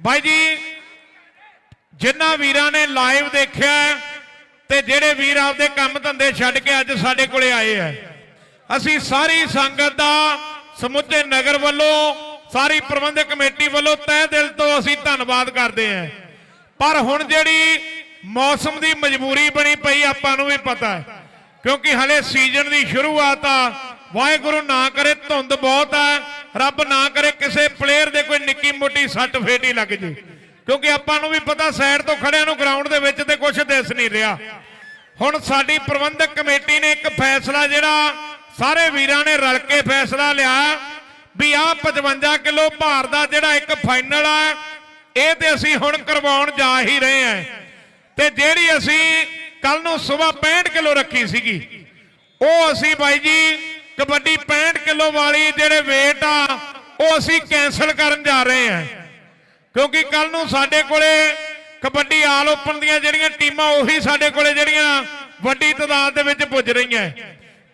ਬਾਈ ਜੀ ਜਿਨ੍ਹਾਂ ਵੀਰਾਂ ਨੇ ਲਾਈਵ ਦੇਖਿਆ ਤੇ ਜਿਹੜੇ ਵੀਰ ਆਪਦੇ ਕੰਮ ਧੰਦੇ ਛੱਡ ਕੇ ਅੱਜ ਸਾਡੇ ਕੋਲੇ ਆਏ ਆ ਅਸੀਂ ਸਾਰੀ ਸੰਗਤ ਦਾ ਸਮੁੱਚੇ ਨਗਰ ਵੱਲੋਂ, ਸਾਰੀ ਪ੍ਰਬੰਧਕ ਕਮੇਟੀ ਵੱਲੋਂ ਤਹਿ ਦਿਲ ਤੋਂ ਅਸੀਂ ਧੰਨਵਾਦ ਕਰਦੇ ਹਾਂ। ਪਰ ਹੁਣ ਜਿਹੜੀ ਮੌਸਮ ਦੀ ਮਜਬੂਰੀ ਬਣੀ ਪਈ, ਆਪਾਂ ਨੂੰ ਵੀ ਪਤਾ ਹੈ। ਕਿਉਂਕਿ ਹਲੇ ਸੀਜ਼ਨ ਦੀ ਸ਼ੁਰੂਆਤ ਆ। ਵਾਹਿਗੁਰੂ ਨਾ ਕਰੇ, ਧੁੰਦ ਬਹੁਤ ਆ। ਰੱਬ ਨਾ ਕਰੇ ਕਿਸੇ ਪਲੇਅਰ ਦੇ ਕੋਈ ਨਿੱਕੀ ਮੋਟੀ ਸੱਟ ਫੇਟ ਹੀ ਲੱਗ ਜੇ। ਕਿਉਂਕਿ ਆਪਾਂ ਨੂੰ ਵੀ ਪਤਾ ਸਾਈਡ ਤੋਂ ਖੜਿਆਂ ਨੂੰ ਗਰਾਊਂਡ ਦੇ ਵਿੱਚ ਤੇ ਕੁਝ ਦਿਸ ਨਹੀਂ ਰਿਹਾ। ਹੁਣ ਸਾਡੀ ਪ੍ਰਬੰਧਕ ਕਮੇਟੀ ਨੇ ਇੱਕ ਫੈਸਲਾ ਜਿਹੜਾ, ਸਾਰੇ ਵੀਰਾਂ ਨੇ ਰਲ ਕੇ ਫੈਸਲਾ ਲਿਆ ਵੀ ਆਹ 55 ਕਿਲੋ ਭਾਰ ਦਾ ਜਿਹੜਾ ਇੱਕ ਫਾਈਨਲ ਆ, ਇਹ ਤੇ ਅਸੀਂ ਹੁਣ ਕਰਵਾਉਣ ਜਾ ਹੀ ਰਹੇ ਹਾਂ। ਤੇ ਜਿਹੜੀ ਅਸੀਂ ਕੱਲ ਨੂੰ ਸਵੇਰ 65 ਕਿਲੋ ਰੱਖੀ ਸੀਗੀ, ਉਹ ਅਸੀਂ ਬਾਈ ਜੀ ਕਬੱਡੀ 65 ਕਿਲੋ ਵਾਲੀ ਜਿਹੜੇ weight ਆ, ਉਹ ਅਸੀਂ ਕੈਨਸਲ ਕਰਨ ਜਾ ਰਹੇ ਹਾਂ। ਕਿਉਂਕਿ ਕੱਲ ਨੂੰ ਸਾਡੇ ਕੋਲੇ ਕਬੱਡੀ ਆਲ ਓਪਨ ਦੀਆਂ ਜਿਹੜੀਆਂ ਟੀਮਾਂ, ਉਹੀ ਸਾਡੇ ਕੋਲੇ ਜਿਹੜੀਆਂ ਵੱਡੀ ਤਾਦਾਦ ਦੇ ਵਿੱਚ ਪੁੱਜ ਰਹੀਆਂ।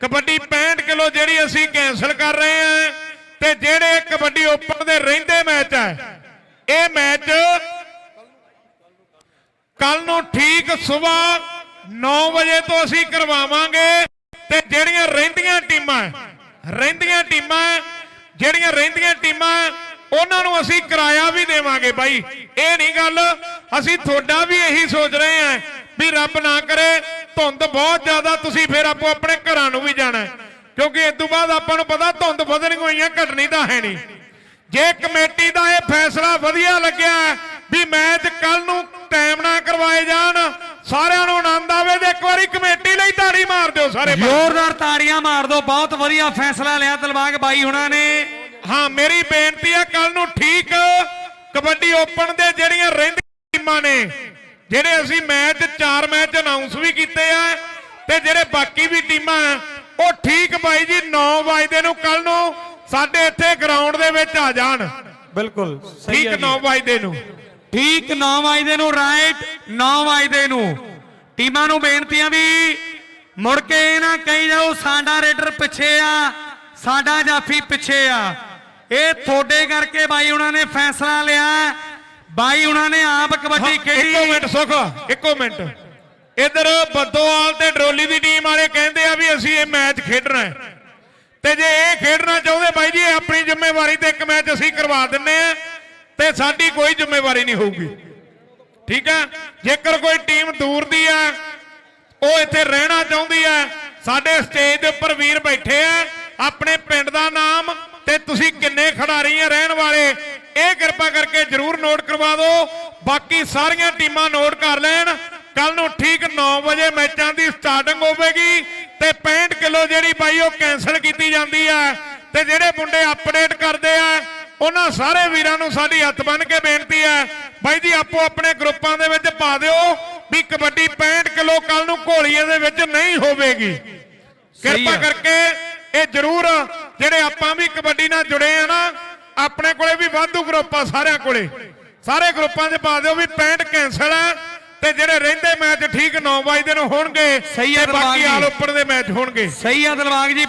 ਕਬੱਡੀ 65 ਕਿਲੋ ਜਿਹੜੀ ਅਸੀਂ ਕੈਨਸਲ ਕਰ ਰਹੇ ਹਾਂ, ਤੇ ਜਿਹੜੇ ਕਬੱਡੀ ਓਪਨ ਦੇ ਰਹਿੰਦੇ ਮੈਚ ਹੈ ਇਹ ਮੈਚ ਕੱਲ ਨੂੰ ਠੀਕ ਸਵੇਰ 9 ਵਜੇ ਤੋਂ ਅਸੀਂ ਕਰਵਾਵਾਂਗੇ ਤੇ ਜਿਹੜੀਆਂ ਰਹਿੰਦੀਆਂ ਟੀਮਾਂ ਰਹਿੰਦੀਆਂ ਟੀਮਾਂ ਜਿਹੜੀਆਂ ਰਹਿੰਦੀਆਂ ਟੀਮਾਂ ਉਹਨਾਂ ਨੂੰ ਅਸੀਂ ਕਿਰਾਇਆ ਵੀ ਦੇਵਾਂਗੇ ਬਾਈ। ਇਹ ਨਹੀਂ ਗੱਲ, ਅਸੀਂ ਤੁਹਾਡਾ ਵੀ ਇਹੀ ਸੋਚ ਰਹੇ ਹਾਂ ਵੀ ਰੱਬ ਨਾ ਕਰੇ, ਧੁੰਦ ਬਹੁਤ ਜ਼ਿਆਦਾ, ਤੁਸੀਂ ਫਿਰ ਆਪੋ ਆਪਣੇ ਘਰਾਂ ਨੂੰ ਵੀ ਜਾਣਾ ਕਿਉਂਕਿ ਇਸ ਤੋਂ ਬਾਅਦ ਆਪਾਂ ਨੂੰ ਪਤਾ ਧੁੰਦ ਵਧਣੀ ਹੋਈਆਂ, ਘਟਣੀ ਤਾਂ ਹੈ ਨਹੀਂ। ਜੇ ਕਮੇਟੀ ਦਾ ਇਹ ਫੈਸਲਾ ਵਧੀਆ ਲੱਗਿਆ ਵੀ ਮੈਚ ਕੱਲ ਨੂੰ ਟਾਈਮ ਨਾਲ ਕਰਵਾਏ ਜਾਣ ਸਾਰਿਆਂ ਨੂੰ ਆਨੰਦ ਆਵੇ ਤੇ ਇੱਕ ਵਾਰੀ ਕਮੇਟੀ ਲਈ ਤਾੜੀ ਮਾਰ ਦਿਓ ਸਾਰੇ। ਜ਼ੋਰਦਾਰ ਤਾੜੀਆਂ ਮਾਰ ਦਿਓ ਬਹੁਤ ਵਧੀਆ ਫੈਸਲਾ ਲਿਆ ਦਿਲਬਾਗ ਬਾਈ ਹੁਣਾਂ ਨੇ। ਹਾਂ ਮੇਰੀ ਬੇਨਤੀ ਹੈ ਕੱਲ ਨੂੰ ਠੀਕ ਕਬੱਡੀ ਓਪਨ ਦੇ ਜਿਹੜੀਆਂ ਰਹਿੰਦੀਆਂ ਟੀਮਾਂ ਨੇ ਜਿਹੜੇ ਅਸੀਂ ਮੈਚ ਚਾਰ ਮੈਚ ਅਨਾਉਂਸ ਵੀ ਕੀਤੇ ਆ ਤੇ ਜਿਹੜੇ ਬਾਕੀ ਵੀ ਟੀਮਾਂ ਉਹ ਠੀਕ ਬਾਈ ਜੀ 9 ਵਜੇ ਨੂੰ ਕੱਲ ਨੂੰ ਸਾਡੇ ਇੱਥੇ ਗਰਾਊਂਡ ਦੇ ਵਿੱਚ ਆ ਜਾਣ। ਬਿਲਕੁਲ ਠੀਕ 9 ਵਜੇ ਨੂੰ ਠੀਕ 9 ਵਜੇ ਨੂੰ ਰਾਈਟ 9 ਵਜੇ ਨੂੰ। ਟੀਮਾਂ ਨੂੰ ਬੇਨਤੀਆਂ ਵੀ ਮੁੜ ਕੇ ਇਹ ਨਾ ਕਹੀ ਜਾਓ ਸਾਡਾ ਰੇਡਰ ਪਿੱਛੇ ਆ ਸਾਡਾ ਜਾਫੀ ਪਿੱਛੇ ਆ। ਇਹ ਤੁਹਾਡੇ ਕਰਕੇ ਬਾਈ ਉਹਨਾਂ ਨੇ ਫੈਸਲਾ ਲਿਆ। ਬਾਈ ਉਹਨਾਂ ਨੇ ਆਪ ਕਬੱਡੀ ਇੱਕੋ ਖੇਡੀ। ਮਿੰਟ ਸੁਖ ਇੱਕੋ ਮਿੰਟ। ਇਧਰ ਬੱਦੋਵਾਲ ਤੇ ਡਰੋਲੀ ਦੀ ਟੀਮ ਵਾਲੇ ਕਹਿੰਦੇ ਆ ਵੀ ਅਸੀਂ ਇਹ ਮੈਚ ਖੇਡਣਾ ਹੈ। ਤੇ ਜੇ ਇਹ ਖੇਡਣਾ ਚਾਹੁੰਦੇ ਬਾਈ ਜੀ ਆਪਣੀ ਜ਼ਿੰਮੇਵਾਰੀ ਤੇ ਇੱਕ ਮੈਚ ਅਸੀਂ ਕਰਵਾ ਦਿੰਨੇ ਆ ਤੇ ਸਾਡੀ ਕੋਈ ਜ਼ਿੰਮੇਵਾਰੀ ਨਹੀਂ ਹੋਊਗੀ। ਠੀਕ ਹੈ? ਜੇਕਰ ਕੋਈ ਟੀਮ ਦੂਰ ਦੀ ਉਹ ਇੱਥੇ ਰਹਿਣਾ ਚਾਹੁੰਦੀ ਹੈ। ਸਾਡੇ ਸਟੇਜ ਦੇ ਉੱਪਰ ਵੀਰ ਬੈਠੇ ਆ। ਆਪਣੇ ਪਿੰਡ ਦਾ ਨਾਮ ਤੇ ਤੁਸੀਂ ਕਿੰਨੇ ਖਿਡਾਰੀ ਆ ਰਹਿਣ ਵਾਲੇ, ਇਹ ਕਿਰਪਾ ਕਰਕੇ ਜਰੂਰ ਨੋਟ ਕਰਵਾ ਦਿਓ। ਬਾਕੀ ਸਾਰੀਆਂ ਟੀਮਾਂ ਨੋਟ ਕਰ ਲੈਣ। ਕੱਲ ਨੂੰ ਠੀਕ 9 ਵਜੇ ਮੈਚਾਂ ਦੀ ਸਟਾਰਟਿੰਗ ਹੋਵੇਗੀ ਤੇ 65 ਕਿਲੋ ਜਿਹੜੀ ਬਾਈ ਉਹ ਕੈਨਸਲ ਕੀਤੀ ਜਾਂਦੀ ਹੈ। ਤੇ ਜਿਹੜੇ ਮੁੰਡੇ ਅਪਡੇਟ ਕਰਦੇ ਆ, ਉਹਨਾਂ ਸਾਰੇ ਵੀਰਾਂ ਨੂੰ ਸਾਡੀ ਹੱਥ ਬੰਨ ਕੇ ਬੇਨਤੀ ਹੈ। ਬਾਈ ਜੀ, ਆਪੋ ਆਪਣੇ ਗਰੁੱਪਾਂ ਦੇ ਵਿੱਚ ਪਾ ਦਿਓ। ਵੀ ਕਬੱਡੀ 65 ਕਿਲੋ ਕੱਲ ਨੂੰ ਘੋਲੀਏ ਦੇ ਵਿੱਚ ਨਹੀਂ ਹੋਵੇਗੀ ਕਿਰਪਾ ਆ। ਕਰਕੇ ਇਹ ਜ਼ਰੂਰ ਜਿਹੜੇ ਆਪਾਂ ਵੀ ਕਬੱਡੀ ਨਾਲ ਜੁੜੇ ਆ ਨਾ ਆਪਣੇ ਕੋਲੇ ਵੀ ਵਾਧੂ ਗਰੁੱਪ ਆ ਸਾਰਿਆਂ ਕੋਲੇ ਸਾਰੇ ਗਰੁੱਪਾਂ 'ਚ ਪਾ ਦਿਓ ਵੀ 65 ਕੈਨਸਲ ਹੈ ਤੇ ਜਿਹੜੇ ਰਹਿੰਦੇ ਮੈਚ ਠੀਕ 9 ਵਜੇ ਨੂੰ ਹੋਣਗੇ ਸਹੀ ਆ ਤੇ ਬਾਕੀ। ਆਲ ਉੱਪਰ ਦੇ ਮੈਚ ਹੋਣਗੇ ਸਹੀ ਆ ਦਿਲਬਾਗ ਜੀ